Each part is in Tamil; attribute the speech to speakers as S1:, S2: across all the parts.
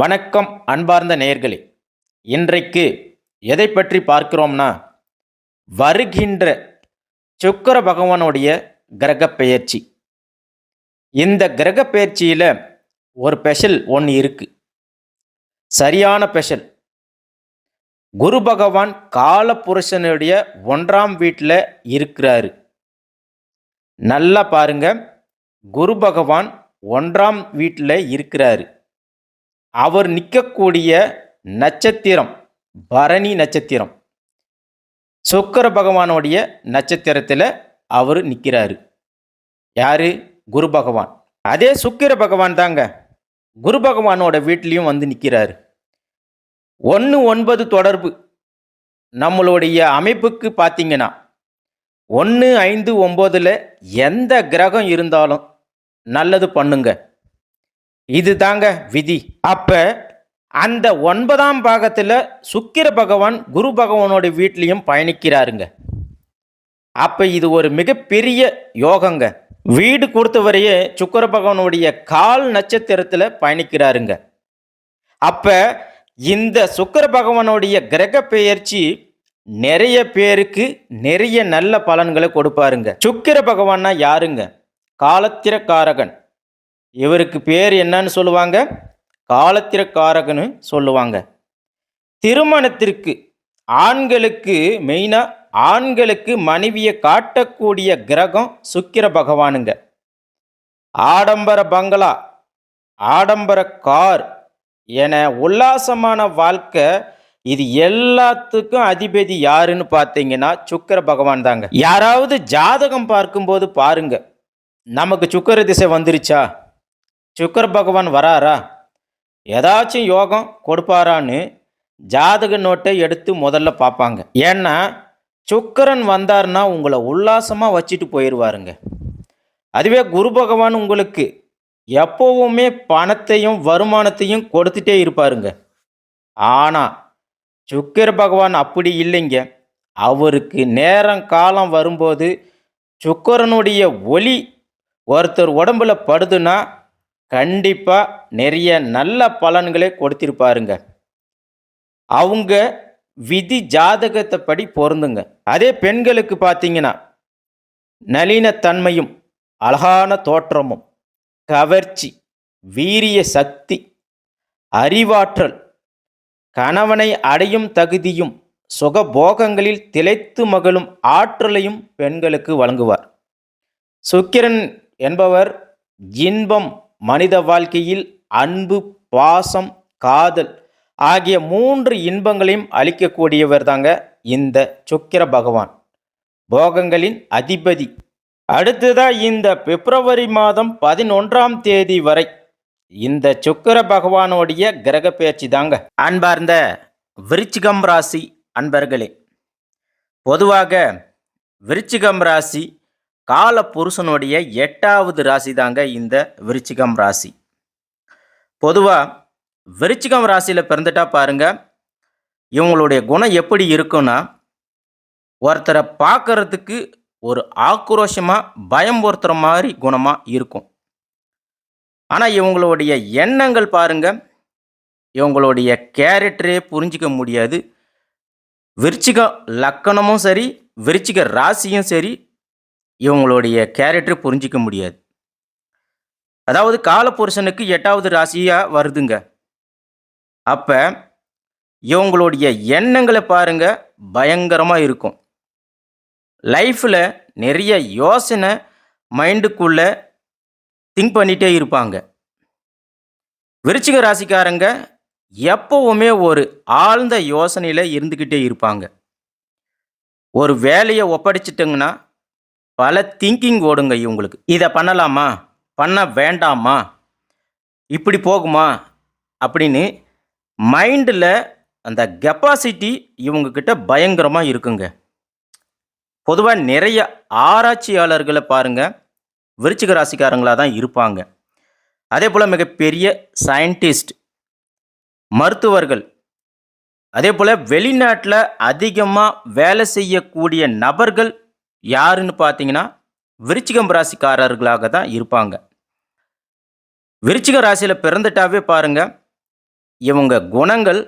S1: வணக்கம் அன்பார்ந்த நேயர்களே. இன்றைக்கு எதை பற்றி பார்க்கிறோம்னா வருகின்ற சுக்கர பகவானுடைய கிரக பெயர்ச்சி. இந்த கிரக பெயர்ச்சியில் ஒரு ஸ்பெஷல் ஒன்று இருக்குது சரியான ஸ்பெஷல் குரு பகவான் காலபுருஷனுடைய ஒன்றாம் வீட்டில் இருக்கிறாரு. நல்லா பாருங்க. குரு பகவான் ஒன்றாம் வீட்டில் இருக்கிறாரு. அவர் நிற்கக்கூடிய நட்சத்திரம் பரணி நட்சத்திரம். சுக்கிர பகவானுடைய நட்சத்திரத்தில் அவர் நிற்கிறாரு யாரு? குரு பகவான். அதே சுக்கிர பகவான் தாங்க. குரு பகவானோட வீட்லேயும் வந்து நிற்கிறாரு ஒன்று ஒன்பது தொடர்பு. நம்மளுடைய அமைப்புக்கு பார்த்தீங்கன்னா ஒன்று ஐந்து ஒம்போதில் எந்த கிரகம் இருந்தாலும் நல்லது பண்ணுங்கள் இது தாங்க விதி. அப்ப அந்த ஒன்பதாம் பாகத்தில் சுக்கிர பகவான் குரு பகவானோட வீட்லேயும் பயணிக்கிறாருங்க. அப்ப இது ஒரு மிகப்பெரிய யோகங்க. வீடு கொடுத்தவரையே சுக்கர பகவானுடைய கால் நட்சத்திரத்தில் பயணிக்கிறாருங்க. அப்ப இந்த சுக்கர பகவானுடைய கிரக பெயர்ச்சி நிறைய பேருக்கு நிறைய நல்ல பலன்களை கொடுப்பாருங்க. சுக்கிர பகவான்னா யாருங்க? காலத்திரக்காரகன். இவருக்கு பேர் என்னன்னு சொல்லுவாங்க? காலத்திரக்காரகன்னு சொல்லுவாங்க. திருமணத்திற்கு ஆண்களுக்கு மெயினாக ஆண்களுக்கு மனைவியை காட்டக்கூடிய கிரகம் சுக்கிர பகவானுங்க. ஆடம்பர பங்களா ஆடம்பர கார் என உல்லாசமான வாழ்க்கை இது எல்லாத்துக்கும் அதிபதி யாருன்னு பார்த்தீங்கன்னா சுக்கிர பகவான் தாங்க. யாராவது ஜாதகம் பார்க்கும்போது பாருங்க. நமக்கு சுக்கிர திசை வந்துருச்சா? சுக்கர் பகவான் வராரா? ஏதாச்சும் யோகம் கொடுப்பாரான்னு ஜாதக நோட்டை எடுத்து முதல்ல பார்ப்பாங்க. ஏன்னா சுக்கரன் வந்தார்னா உங்களை உல்லாசமாக வச்சுட்டு போயிடுவாருங்க அதுவே குரு பகவான் உங்களுக்கு எப்போவுமே பணத்தையும் வருமானத்தையும் கொடுத்துட்டே இருப்பாருங்க. ஆனால் சுக்கர் பகவான் அப்படி இல்லைங்க. அவருக்கு நேரம் காலம் வரும்போது சுக்கரனுடைய ஒளி ஒருத்தர் உடம்புல படுதுன்னா கண்டிப்பாக நிறைய நல்ல பலன்களை கொடுத்திருப்பாருங்க. அவங்க விதி ஜாதகத்தை படி பொருந்துங்க. அதே பெண்களுக்கு பார்த்தீங்கன்னா நளினத்தன்மையும் அழகான தோற்றமும் கவர்ச்சி வீரிய சக்தி அறிவாற்றல் கணவனை அடையும் தகுதியும் சுகபோகங்களில் திளைத்து மகளும் ஆற்றலையும் பெண்களுக்கு வழங்குவார். சுக்கிரன் என்பவர் இன்பம் மனித வாழ்க்கையில் அன்பு பாசம் காதல் ஆகிய மூன்று இன்பங்களையும் அளிக்கக்கூடியவர் தாங்க இந்த சுக்கிர பகவான். போகங்களின் அதிபதி. அடுத்ததாக இந்த பிப்ரவரி மாதம் பதினொன்றாம் தேதி வரை இந்த சுக்கிர பகவானுடைய கிரக பேச்சு தாங்க. அன்பார்ந்த விருச்சிகம் ராசி அன்பர்களே பொதுவாக விருச்சிகம் ராசி கால புருஷனுடைய எட்டாவது ராசி தாங்க இந்த விருச்சிகம் ராசி. பொதுவாக விருச்சிகம் ராசியில் பிறந்துட்டா பாருங்க இவங்களுடைய குணம் எப்படி இருக்குன்னா ஒருத்தரை பார்க்கறதுக்கு ஒரு ஆக்ரோஷமாக பயம் பொறுத்துற மாதிரி குணமாக இருக்கும். ஆனால் இவங்களுடைய எண்ணங்கள் பாருங்க இவங்களுடைய கேரக்டரே புரிஞ்சிக்க முடியாது. விருச்சிக லக்கணமும் சரி விருச்சிக ராசியும் சரி இவங்களுடைய கேரக்டர் புரிஞ்சிக்க முடியாது. அதாவது காலபுருஷனுக்கு எட்டாவது ராசியாக வருதுங்க. அப்போ இவங்களுடைய எண்ணங்களை பாருங்க பயங்கரமாக இருக்கும். லைஃப்பில் நிறைய யோசனை மைண்டுக்குள்ளே திங்க் பண்ணிகிட்டே இருப்பாங்க. விருச்சிக ராசிக்காரங்க எப்பவுமே ஒரு ஆழ்ந்த யோசனையில் இருந்துக்கிட்டே இருப்பாங்க. ஒரு வேலையை ஒப்படைச்சிட்டிங்கன்னா பல திங்கிங் ஓடுங்க இவங்களுக்கு இதை பண்ணலாமா? பண்ண வேண்டாமா? இப்படி போகுமா? அப்படின்னு மைண்டில் அந்த கெப்பாசிட்டி இவங்கக்கிட்ட பயங்கரமாக இருக்குங்க. பொதுவாக நிறைய ஆராய்ச்சியாளர்களை பாருங்கள் விருச்சிக ராசிக்காரங்களாக தான் இருப்பாங்க. அதே போல் மிகப்பெரிய சயின்டிஸ்ட் மருத்துவர்கள் அதே போல் வெளிநாட்டில் அதிகமாக வேலை செய்யக்கூடிய நபர்கள் யாருன்னு பார்த்தீங்கன்னா விருச்சிகம் ராசிக்காரர்களாக தான் இருப்பாங்க. விருச்சிக ராசியில் பிறந்துட்டாவே பாருங்க இவங்க குணங்கள்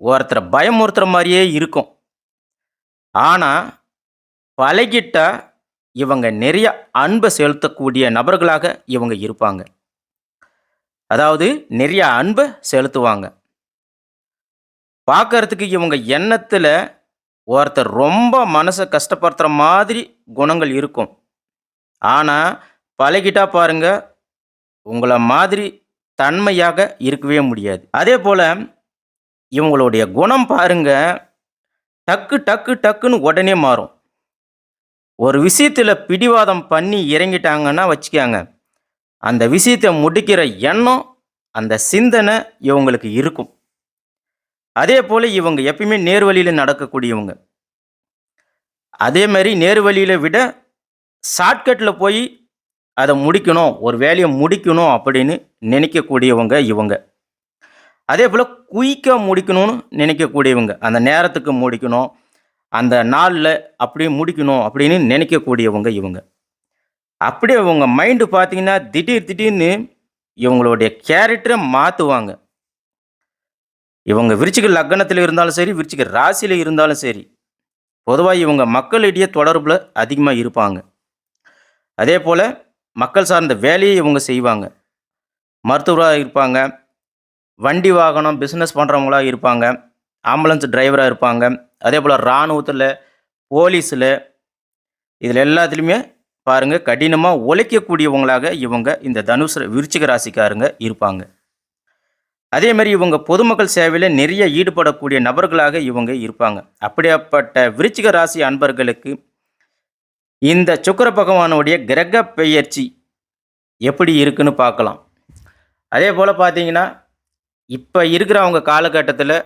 S1: ஒருத்தரை பயமுறுத்துகிற மாதிரியே இருக்கும். ஆனால் பழகிட்டா இவங்க நிறைய அன்பை செலுத்தக்கூடிய நபர்களாக இவங்க இருப்பாங்க. அதாவது நிறைய அன்பை செலுத்துவாங்க. பார்க்கறதுக்கு இவங்க எண்ணத்தில் ஒருத்தர் ரொம்ப மனசை கஷ்டப்படுத்துகிற மாதிரி குணங்கள் இருக்கும். ஆனால் பழகிட்டா பாருங்க உங்களை மாதிரி தன்மையாக இருக்கவே முடியாது. அதே போல் இவங்களுடைய குணம் பாருங்க டக்கு டக்கு டக்குன்னு உடனே மாறும். ஒரு விஷயத்தில் பிடிவாதம் பண்ணி இறங்கிட்டாங்கன்னா வச்சுக்காங்க அந்த விஷயத்தை முடிக்கிற எண்ணம் அந்த சிந்தனை இவங்களுக்கு இருக்கும். அதே போல் இவங்க எப்பயுமே நேர்வழியில் நடக்கக்கூடியவங்க. அதே மாதிரி நேர்வழியில் விட ஷார்ட்கட்டில் போய் அதை முடிக்கணும் ஒரு வேலையை முடிக்கணும் அப்படின்னு நினைக்கக்கூடியவங்க இவங்க. அதே போல் குயிக்காக முடிக்கணும்னு நினைக்கக்கூடியவங்க. அந்த நேரத்துக்கு முடிக்கணும் அந்த நாளில் அப்படியே முடிக்கணும் அப்படின்னு நினைக்கக்கூடியவங்க இவங்க. அப்படியே இவங்க மைண்டு பார்த்தீங்கன்னா திடீர் திடீர்னு இவங்களுடைய கேரக்டரை மாற்றுவாங்க இவங்க விருச்சிக லக்னத்தில் இருந்தாலும் சரி விருச்சிக ராசியில் இருந்தாலும் சரி பொதுவாக இவங்க மக்களிடையே தொடர்பில் அதிகமாக இருப்பாங்க. அதே போல் மக்கள் சார்ந்த வேலையை இவங்க செய்வாங்க. மருத்துவராக இருப்பாங்க வண்டி வாகனம் பிஸ்னஸ் பண்ணுறவங்களா இருப்பாங்க ஆம்புலன்ஸ் டிரைவராக இருப்பாங்க. அதே போல் இராணுவத்தில் போலீஸில் இதில் எல்லாத்துலேயுமே பாருங்கள் கடினமாக உழைக்கக்கூடியவங்களாக இவங்க இந்த தனுசு விருச்சிக ராசிக்காரங்க இருப்பாங்க. அதே மாதிரி இவங்க பொதுமக்கள் சேவையில் நிறைய ஈடுபடக்கூடிய நபர்களாக இவங்க இருப்பாங்க. அப்படியாப்பட்ட விருச்சிக ராசி அன்பர்களுக்கு இந்த சுக்கிர பகவானுடைய கிரக பெயர்ச்சி எப்படி இருக்குன்னு பார்க்கலாம். அதே போல் பார்த்தீங்கன்னா இப்போ இருக்கிறவங்க காலகட்டத்தில்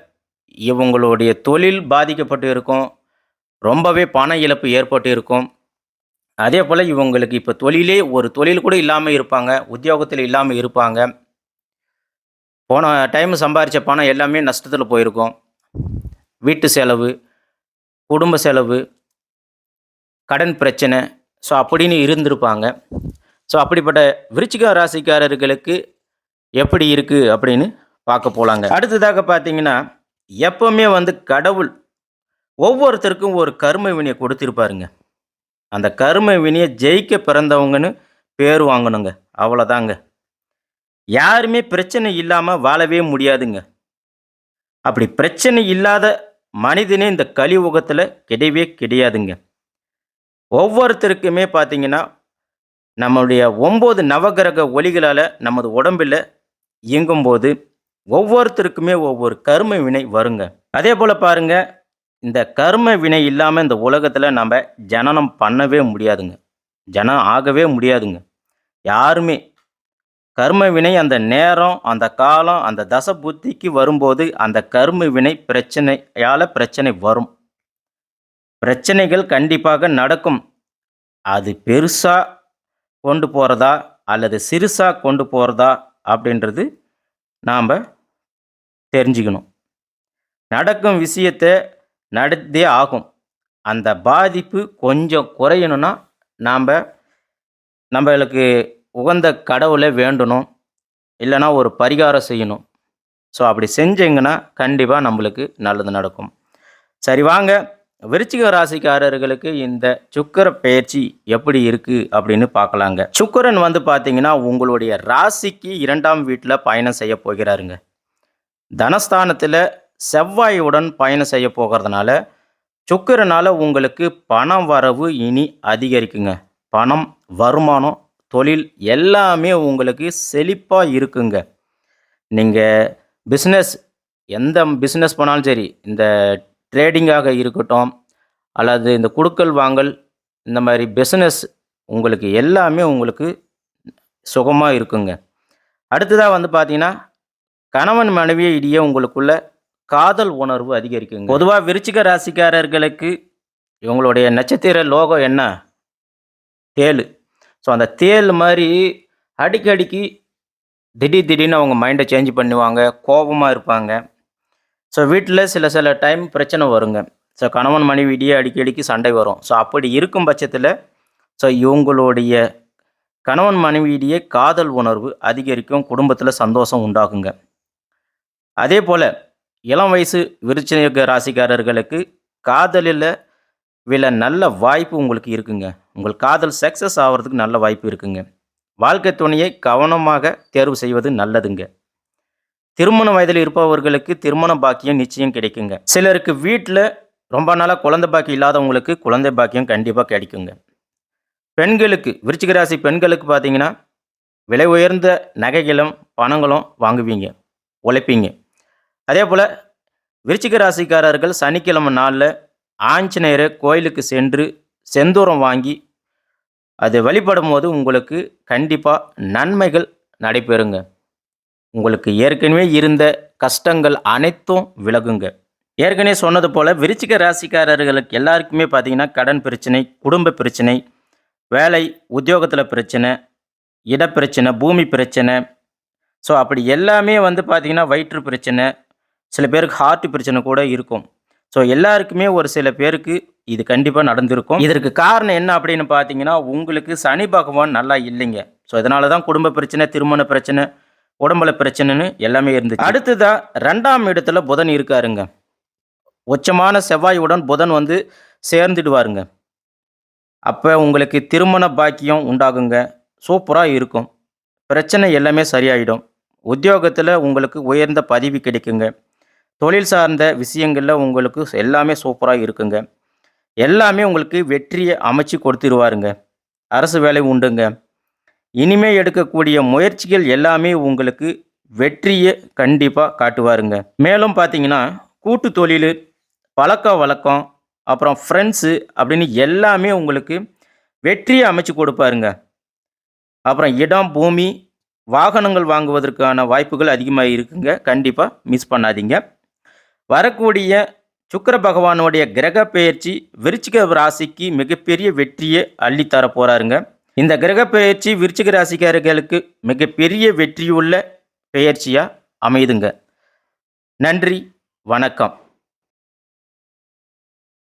S1: இவங்களுடைய தொழில் பாதிக்கப்பட்டு இருக்கும். ரொம்பவே பண இழப்பு ஏற்பட்டு இருக்கும். அதே போல் இவங்களுக்கு இப்போ தொழிலே ஒரு தொழில் கூட இல்லாமல் இருப்பாங்க. உத்தியோகத்தில் இல்லாமல் இருப்பாங்க. போன டைம் சம்பாரித்த பணம் எல்லாமே நஷ்டத்தில் போயிருக்கும். வீட்டு செலவு குடும்ப செலவு கடன் பிரச்சனை. ஸோ அப்படின்னு இருந்திருப்பாங்க. ஸோ அப்படிப்பட்ட விருச்சிக ராசிக்காரர்களுக்கு எப்படி இருக்குது அப்படின்னு பார்க்க போலாங்க. அடுத்ததாக பார்த்தீங்கன்னா எப்போவுமே வந்து கடவுள் ஒவ்வொருத்தருக்கும் ஒரு கர்ம வினையை கொடுத்துருப்பாருங்க. அந்த கர்ம வினையை ஜெயிக்க பிறந்தவங்கன்னு பேர் வாங்கணுங்க. அவ்வளோதாங்க யாருமே பிரச்சனை இல்லாமல் வாழவே முடியாதுங்க. அப்படி பிரச்சனை இல்லாத மனிதனே இந்த கலியுகத்தில் கிடையவே கிடையாதுங்க. ஒவ்வொருத்தருக்குமே பார்த்தீங்கன்னா நம்மளுடைய ஒம்பது நவகிரக ஒளிகளால் நமது உடம்பில் இயங்கும்போது ஒவ்வொருத்தருக்குமே ஒவ்வொரு கர்ம வினை வருங்க. அதே போல் பாருங்க இந்த கர்ம வினை இல்லாமல் இந்த உலகத்தில் நம்ம ஜனனம் பண்ணவே முடியாதுங்க. ஜனம் ஆகவே முடியாதுங்க. யாருமே கர்ம வினை அந்த நேரம் அந்த காலம் அந்த தச புத்திக்கு வரும்போது அந்த கர்ம வினை பிரச்சனையால் பிரச்சனை வரும். பிரச்சனைகள் கண்டிப்பாக நடக்கும். அது பெருசாக கொண்டு போகிறதா அல்லது சிறுசாக கொண்டு போகிறதா அப்படின்றது நாம் தெரிஞ்சுக்கணும். நடக்கும் விஷயத்தை நடந்தே ஆகும். அந்த பாதிப்பு கொஞ்சம் குறையணும்னா நாம் நம்மளுக்கு உகந்த கடவுளை வேண்டணும் இல்லைன்னா ஒரு பரிகாரம் செய்யணும். ஸோ அப்படி செஞ்சீங்கன்னா கண்டிப்பாக நம்மளுக்கு நல்லது நடக்கும். சரி வாங்க. விருச்சிக ராசிக்காரர்களுக்கு இந்த சுக்கர பயிற்சி எப்படி இருக்குது அப்படின்னு பார்க்கலாங்க. சுக்கரன் வந்து பார்த்தீங்கன்னா உங்களுடைய ராசிக்கு இரண்டாம் வீட்டில் பயணம் செய்ய போகிறாருங்க. தனஸ்தானத்தில் செவ்வாயுடன் பயணம் செய்ய போகிறதுனால சுக்கரனால் உங்களுக்கு பணம் வரவு இனி அதிகரிக்குங்க. பணம் வருமானம் தொழில் எல்லாமே உங்களுக்கு செழிப்பாக இருக்குங்க. நீங்கள் பிஸ்னஸ் எந்த பிஸ்னஸ் பண்ணாலும் சரி இந்த ட்ரேடிங்காக இருக்கட்டும் அல்லது இந்த குடுக்கல் வாங்கல் இந்த மாதிரி பிஸ்னஸ் உங்களுக்கு எல்லாமே உங்களுக்கு சுகமாக இருக்குங்க. அடுத்ததாக வந்து பார்த்தீங்கன்னா கணவன் மனைவியை இடையே உங்களுக்குள்ள காதல் உணர்வு அதிகரிக்குங்க. பொதுவாக விருச்சிக ராசிக்காரர்களுக்கு இவங்களுடைய நட்சத்திர லோகம் என்ன? தேழு ஸோ அந்த தேள் மாதிரி அடிக்கடிக்கு திடீர் திடீர்னு அவங்க மைண்டை சேஞ்ச் பண்ணுவாங்க கோபமாக இருப்பாங்க. ஸோ வீட்டில் சில சில டைம் பிரச்சனை வருங்க. ஸோ கணவன் மனைவியிடையே அடிக்கடிக்கு சண்டை வரும். ஸோ அப்படி இருக்கும் பட்சத்தில் ஸோ இவங்களுடைய கணவன் மனைவியிடையே காதல் உணர்வு அதிகரிக்கும் குடும்பத்தில் சந்தோஷம் உண்டாகுங்க. அதே போல் இளம் வயசு விருச்சிக ராசிக்காரர்களுக்கு காதலில் வில நல்ல வாய்ப்பு உங்களுக்கு இருக்குங்க. உங்கள் காதல் சக்ஸஸ் ஆகிறதுக்கு நல்ல வாய்ப்பு இருக்குங்க. வாழ்க்கை துணையை கவனமாக தேர்வு செய்வது நல்லதுங்க. திருமண வயதில் இருப்பவர்களுக்கு திருமண பாக்கியம் நிச்சயம் கிடைக்குங்க. சிலருக்கு வீட்டில் ரொம்ப நாளாக குழந்தை பாக்கியம் இல்லாதவங்களுக்கு குழந்தை பாக்கியம் கண்டிப்பாக கிடைக்குங்க. பெண்களுக்கு விருச்சிக ராசி பெண்களுக்கு பார்த்தீங்கன்னா விலை உயர்ந்த நகைகளும் பணங்களும் வாங்குவீங்க உழைப்பீங்க. அதே போல் விருச்சிக ராசிக்காரர்கள் சனிக்கிழமை நாளில் ஆஞ்சநேயரை கோயிலுக்கு சென்று செந்தூரம் வாங்கி அது வழிபடும் போது உங்களுக்கு கண்டிப்பாக நன்மைகள் நடைபெறுங்க. உங்களுக்கு ஏற்கனவே இருந்த கஷ்டங்கள் அனைத்தும் விலகுங்க. ஏற்கனவே சொன்னது போல் விருச்சிக ராசிக்காரர்களுக்கு எல்லாருக்குமே பார்த்தீங்கன்னா கடன் பிரச்சனை குடும்ப பிரச்சனை வேலை உத்தியோகத்தில் பிரச்சனை இடப்பிரச்சனை பூமி பிரச்சனை. ஸோ அப்படி எல்லாமே வந்து பார்த்திங்கன்னா வயிற்று பிரச்சனை சில பேருக்கு ஹார்ட் பிரச்சனை கூட இருக்கும். ஸோ எல்லாருக்குமே ஒரு சில பேருக்கு இது கண்டிப்பாக நடந்திருக்கும். இதற்கு காரணம் என்ன அப்படின்னு பார்த்தீங்கன்னா உங்களுக்கு சனி பகவான் நல்லா இல்லைங்க. ஸோ இதனால தான் குடும்ப பிரச்சனை திருமண பிரச்சனை உடம்புல பிரச்சனைன்னு எல்லாமே இருந்துச்சு. அடுத்ததாக ரெண்டாம் இடத்துல புதன் இருக்காருங்க. உச்சமான செவ்வாயுடன் புதன் வந்து சேர்ந்துடுவாருங்க. அப்போ உங்களுக்கு திருமண பாக்கியம் உண்டாகுங்க. சூப்பராக இருக்கும். பிரச்சனை எல்லாமே சரியாயிடும். உத்தியோகத்தில் உங்களுக்கு உயர்ந்த பதவி கிடைக்குங்க. தொழில் சார்ந்த விஷயங்களில் உங்களுக்கு எல்லாமே சூப்பராக இருக்குங்க. எல்லாமே உங்களுக்கு வெற்றியை அமைச்சு கொடுத்துருவாருங்க. அரசு வேலை உண்டுங்க. இனிமே எடுக்கக்கூடிய முயற்சிகள் எல்லாமே உங்களுக்கு வெற்றியை கண்டிப்பாக காட்டுவாருங்க. மேலும் பார்த்தீங்கன்னா கூட்டு தொழில் பழக்க வழக்கம் அப்புறம் ஃப்ரெண்ட்ஸு அப்படின்னு எல்லாமே உங்களுக்கு வெற்றியை அமைச்சு கொடுப்பாருங்க. அப்புறம் இடம் பூமி வாகனங்கள் வாங்குவதற்கான வாய்ப்புகள் அதிகமாக இருக்குங்க கண்டிப்பாக மிஸ் பண்ணாதீங்க. வரக்கூடிய சுக்கர பகவானுடைய கிரக பெயர்ச்சி விருச்சிக ராசிக்கு மிகப்பெரிய வெற்றியை அள்ளித்தர போகிறாருங்க இந்த கிரக பெயர்ச்சி விருச்சிக ராசிக்காரர்களுக்கு மிகப்பெரிய வெற்றியுள்ள பெயர்ச்சியாக அமையுதுங்க நன்றி வணக்கம்.